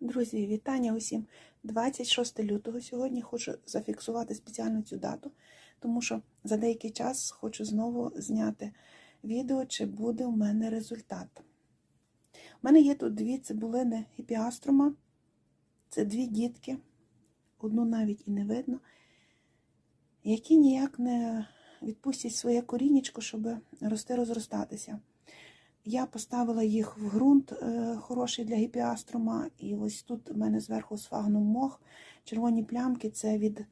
Друзі, вітання усім! 26 лютого сьогодні хочу зафіксувати спеціально цю дату, тому що за деякий час хочу знову зняти відео, чи буде у мене результат. У мене є тут дві цибулини гіпіаструма. Це дві дітки, одну навіть і не видно, які ніяк не відпустять своє корінечко, щоб рости розростатися. Я поставила їх в ґрунт е, хороший для гіпіаструма, і ось тут у мене зверху сфагнум мох. Червоні плямки це від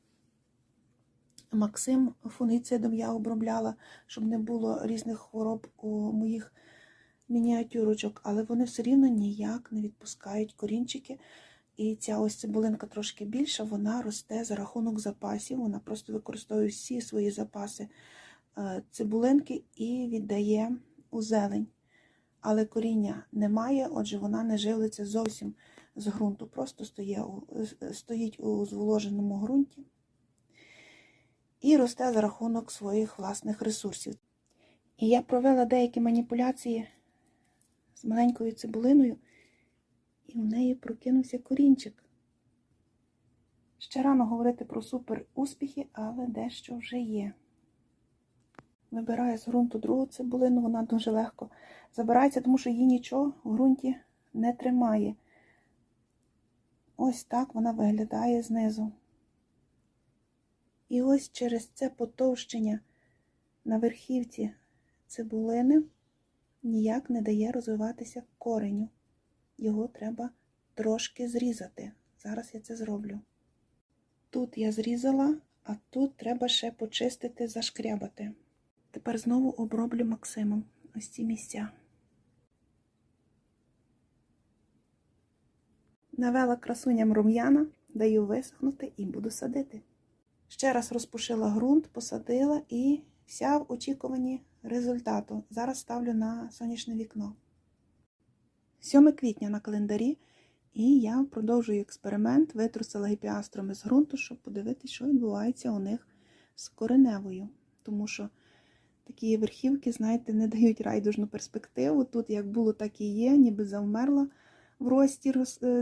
Максим фунгіцидом я обробляла, щоб не було різних хвороб у моїх мініатюрочок, але вони все рівно ніяк не відпускають корінчики. І ця ось цибулинка трошки більша, вона росте за рахунок запасів. Вона просто використовує всі свої запаси е, цибулинки і віддає у зелень але коріння немає, отже, вона не живлиться зовсім з ґрунту, просто стоїть у, зволоженому ґрунті і росте за рахунок своїх власних ресурсів. І я провела деякі маніпуляції з маленькою цибулиною, і у неї прокинувся корінчик. Ще рано говорити про супер успіхи, але дещо вже є. Вибираю з ґрунту другу цибулину, вона дуже легко забирається, тому що її нічого в ґрунті не тримає. Ось так вона виглядає знизу. І ось через це потовщення на верхівці цибулини ніяк не дає розвиватися кореню. Його треба трошки зрізати. Зараз я це зроблю. Тут я зрізала, а тут треба ще почистити, зашкрябати. Тепер знову оброблю Максимом ось ці місця. Навела красуням рум'яна, даю висохнути і буду садити. Ще раз розпушила ґрунт, посадила і вся в очікуванні результату. Зараз ставлю на сонячне вікно. 7 квітня на календарі, і я продовжую експеримент, витрусила гіпіастроми з ґрунту, щоб подивитися, що відбувається у них з кореневою. Тому що такі верхівки, знаєте, не дають райдужну перспективу. Тут як було, так і є, ніби завмерла в рості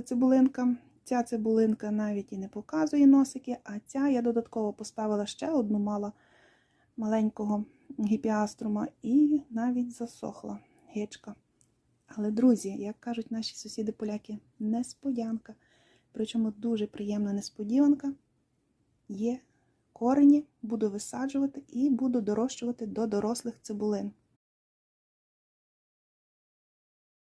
цибулинка. Ця цибулинка навіть і не показує носики, а ця я додатково поставила ще одну мала маленького гіпіаструма і навіть засохла гечка. Але, друзі, як кажуть наші сусіди-поляки, несподянка. Причому дуже приємна несподіванка є корені, буду висаджувати і буду дорощувати до дорослих цибулин.